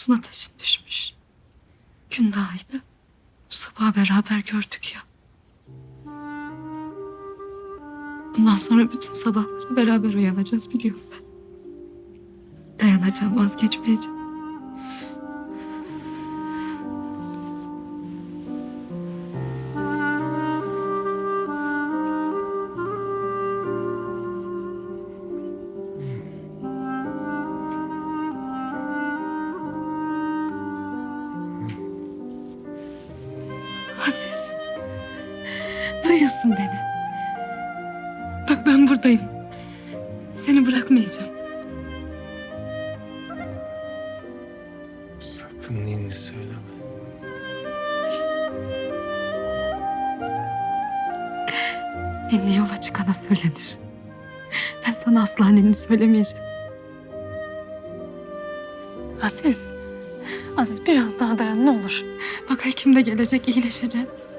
Olsun ateşin düşmüş. Gün doğaydı. Bu sabah beraber gördük ya. Bundan sonra bütün sabahları beraber uyanacağız biliyorum ben. Dayanacağım, vazgeçmeyeceğim. Duyuyorsun beni. Bak ben buradayım. Seni bırakmayacağım. Sakın ninni söyleme. Ninni yola çıkana söylenir. Ben sana asla ninni söylemeyeceğim. Aziz. Aziz biraz daha dayan ne olur. Bak hekim de gelecek iyileşeceksin.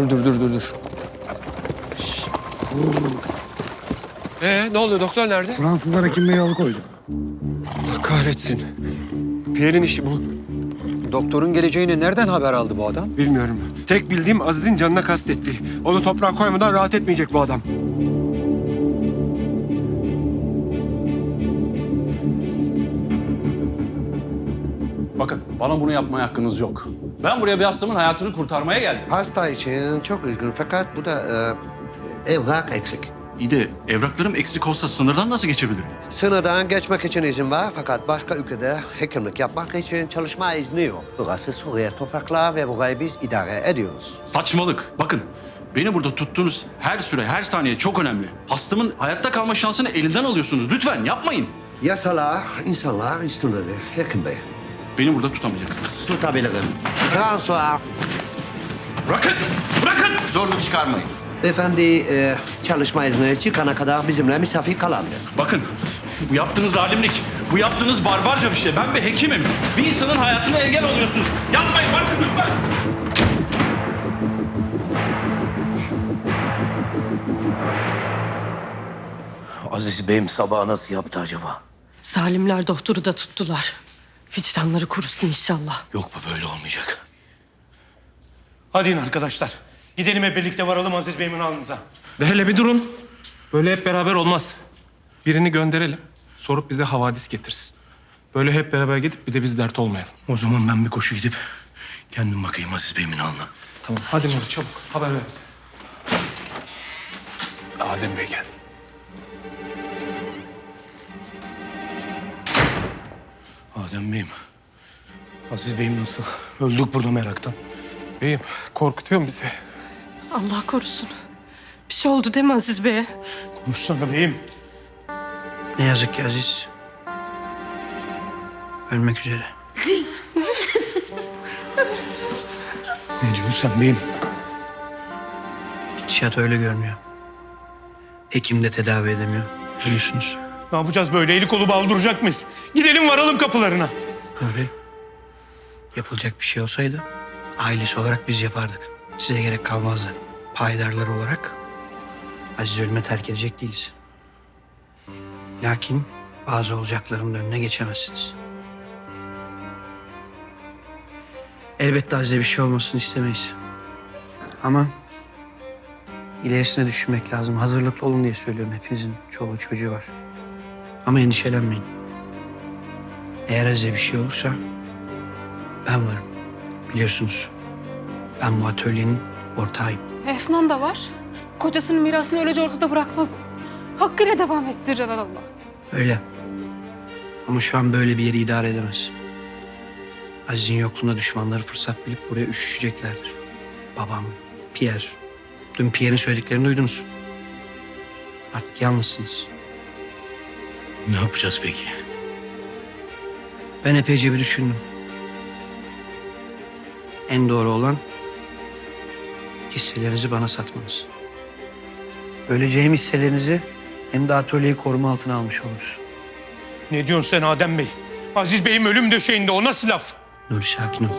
Dur dur dur dur dur. Ee ne oluyor doktor nerede? Fransızlar Hekim alıkoydu. Allah kahretsin. Pierre'in işi bu. Doktorun geleceğini nereden haber aldı bu adam? Bilmiyorum. Tek bildiğim Aziz'in canına kastetti. Onu toprağa koymadan rahat etmeyecek bu adam. Bakın bana bunu yapmaya hakkınız yok. Ben buraya bir hastamın hayatını kurtarmaya geldim. Hasta için çok üzgün fakat bu da e, evrak eksik. İyi de evraklarım eksik olsa sınırdan nasıl geçebilirim? Sınırdan geçmek için izin var fakat başka ülkede hekimlik yapmak için çalışma izni yok. Burası Suriye topraklar ve burayı biz idare ediyoruz. Saçmalık. Bakın beni burada tuttuğunuz her süre, her saniye çok önemli. Hastamın hayatta kalma şansını elinden alıyorsunuz. Lütfen yapmayın. Yasalar insanlar üstündedir Hekim Bey. Beni burada tutamayacaksınız. Tutabilirim. François. Bırakın! Bırakın! Zorluk çıkarmayın. Beyefendi e, çalışma izni çıkana kadar bizimle misafir kalandır. Bakın bu yaptığınız zalimlik, bu yaptığınız barbarca bir şey. Ben bir hekimim. Bir insanın hayatına engel oluyorsunuz. Yapmayın bırakın lütfen. Aziz Bey'im sabah nasıl yaptı acaba? Zalimler doktoru da tuttular. Vicdanları kurusun inşallah. Yok bu böyle olmayacak. Hadi in arkadaşlar. Gidelim hep birlikte varalım Aziz Bey'in alnınıza. De hele bir durun. Böyle hep beraber olmaz. Birini gönderelim. Sorup bize havadis getirsin. Böyle hep beraber gidip bir de biz dert olmayalım. O zaman ben bir koşu gidip kendim bakayım Aziz Bey'imin alnına. Tamam. Hadi Nuri çabuk. Haber ver bize. Adem Bey geldi. Adem Bey'im. Aziz Bey'im nasıl? Öldük burada meraktan. Beyim korkutuyor bizi. Allah korusun. Bir şey oldu değil mi Aziz Bey'e? Konuşsana beyim. Ne yazık ki Aziz. Ölmek üzere. Ne diyorsun sen beyim? Gidişat öyle görünüyor. Hekim de tedavi edemiyor. Biliyorsunuz. Ne yapacağız böyle? Eli kolu bağlı duracak mıyız? Gidelim varalım kapılarına. Öyle. Yapılacak bir şey olsaydı ailesi olarak biz yapardık. Size gerek kalmazdı. Paydarlar olarak Aziz ölüme terk edecek değiliz. Lakin bazı olacakların önüne geçemezsiniz. Elbette Aziz'e bir şey olmasını istemeyiz. Ama ilerisine düşünmek lazım. Hazırlıklı olun diye söylüyorum. Hepinizin çoluğu çocuğu var. Ama endişelenmeyin. Eğer Aziz'e bir şey olursa ben varım. Biliyorsunuz ben bu atölyenin ortağıyım. Efnan da var. Kocasının mirasını öylece ortada bırakmaz. Hakkıyla devam ettirir Allah. Öyle. Ama şu an böyle bir yeri idare edemez. Aziz'in yokluğunda düşmanları fırsat bilip buraya üşüşeceklerdir. Babam, Pierre. Dün Pierre'in söylediklerini duydunuz. Artık yalnızsınız. Ne yapacağız peki? Ben epeyce bir düşündüm. En doğru olan hisselerinizi bana satmanız. Böylece hem hisselerinizi Hem de atölyeyi koruma altına almış oluruz. Ne diyorsun sen Adem Bey? Aziz Bey'im ölüm döşeğinde o nasıl laf? Nuri sakin ol.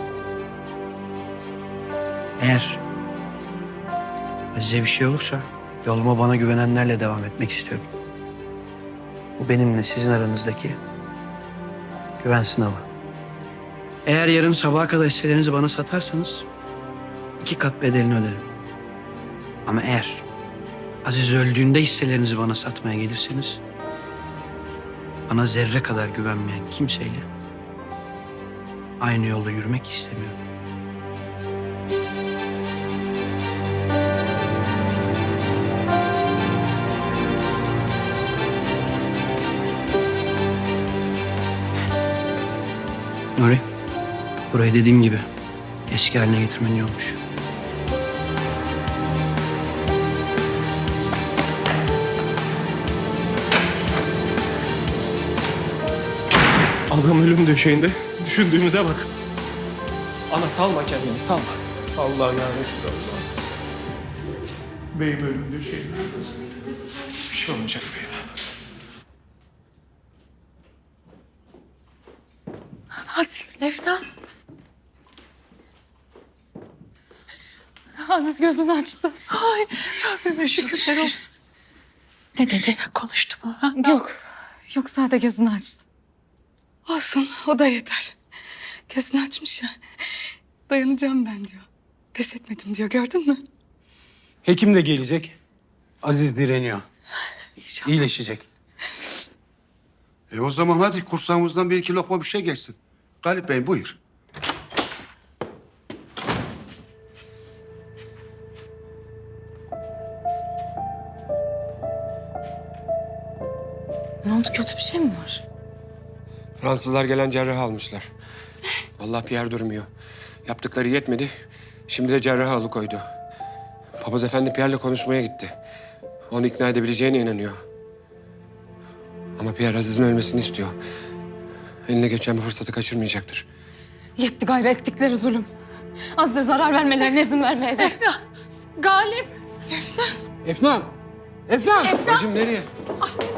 Eğer Azize bir şey olursa yoluma bana güvenenlerle devam etmek istiyorum. Bu benimle sizin aranızdaki güven sınavı. Eğer yarın sabaha kadar hisselerinizi bana satarsanız iki kat bedelini öderim. Ama eğer Aziz öldüğünde hisselerinizi bana satmaya gelirseniz bana zerre kadar güvenmeyen kimseyle aynı yolda yürümek istemiyorum. Nuri, burayı dediğim gibi eski haline getirmen iyi olmuş. Adam ölüm döşeğinde. Düşündüğümüze bak. Ana salma kendini salma. Allah ya Resulallah. Beyim ölüm döşeğinde. Hiçbir şey olmayacak beyim. Aziz, Efnan. Aziz gözünü açtı. Ay Rabbime şükürler olsun. Ne dedi? Konuştu mu? Yok. Yok sadece gözünü açtı. Olsun o da yeter. Gözünü açmış ya. Dayanacağım ben diyor. Pes etmedim diyor gördün mü? Hekim de gelecek. Aziz direniyor. İyileşecek. E o zaman hadi kursağımızdan bir iki lokma bir şey geçsin. Galip Bey buyur. Ne oldu kötü bir şey mi var? Fransızlar gelen cerrahı almışlar. Vallahi Pierre durmuyor. Yaptıkları yetmedi. Şimdi de cerrahı alıkoydu. Papaz efendi Pierre'le konuşmaya gitti. Onu ikna edebileceğine inanıyor. Ama Pierre Aziz'in ölmesini istiyor. Eline geçen bir fırsatı kaçırmayacaktır. Yetti gayrı ettikleri zulüm. Azze zarar vermelerine izin vermeyecek. Galip. Efnan! Efnan! Bacım nereye? Galip.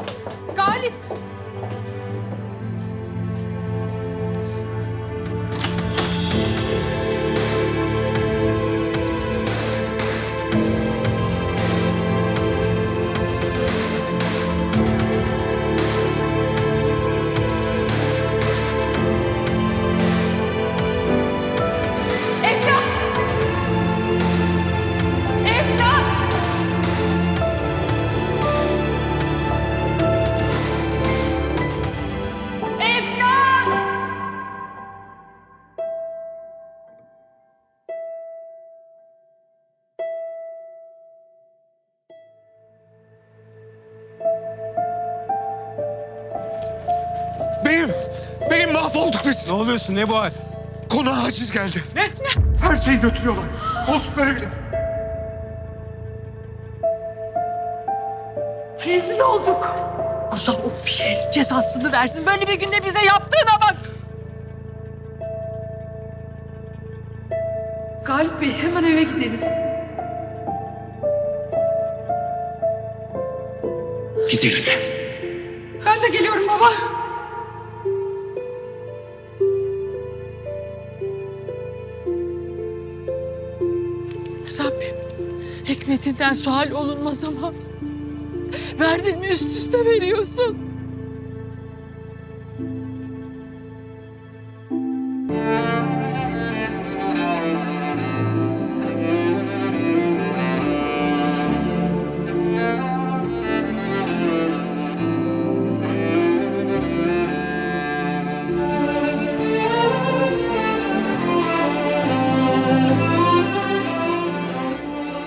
Mahvolduk biz. Ne oluyorsun ne bu hal? Konağa haciz geldi. Ne? Her şeyi götürüyorlar. Koltukları bile. Rezil olduk. Allah o bir cezasını versin. Böyle bir günde bize yaptığına bak. Galip Bey hemen eve gidelim. Gidelim. Ben de geliyorum baba. Rabbim hikmetinden sual olunmaz ama verdin mi üst üste veriyorsun.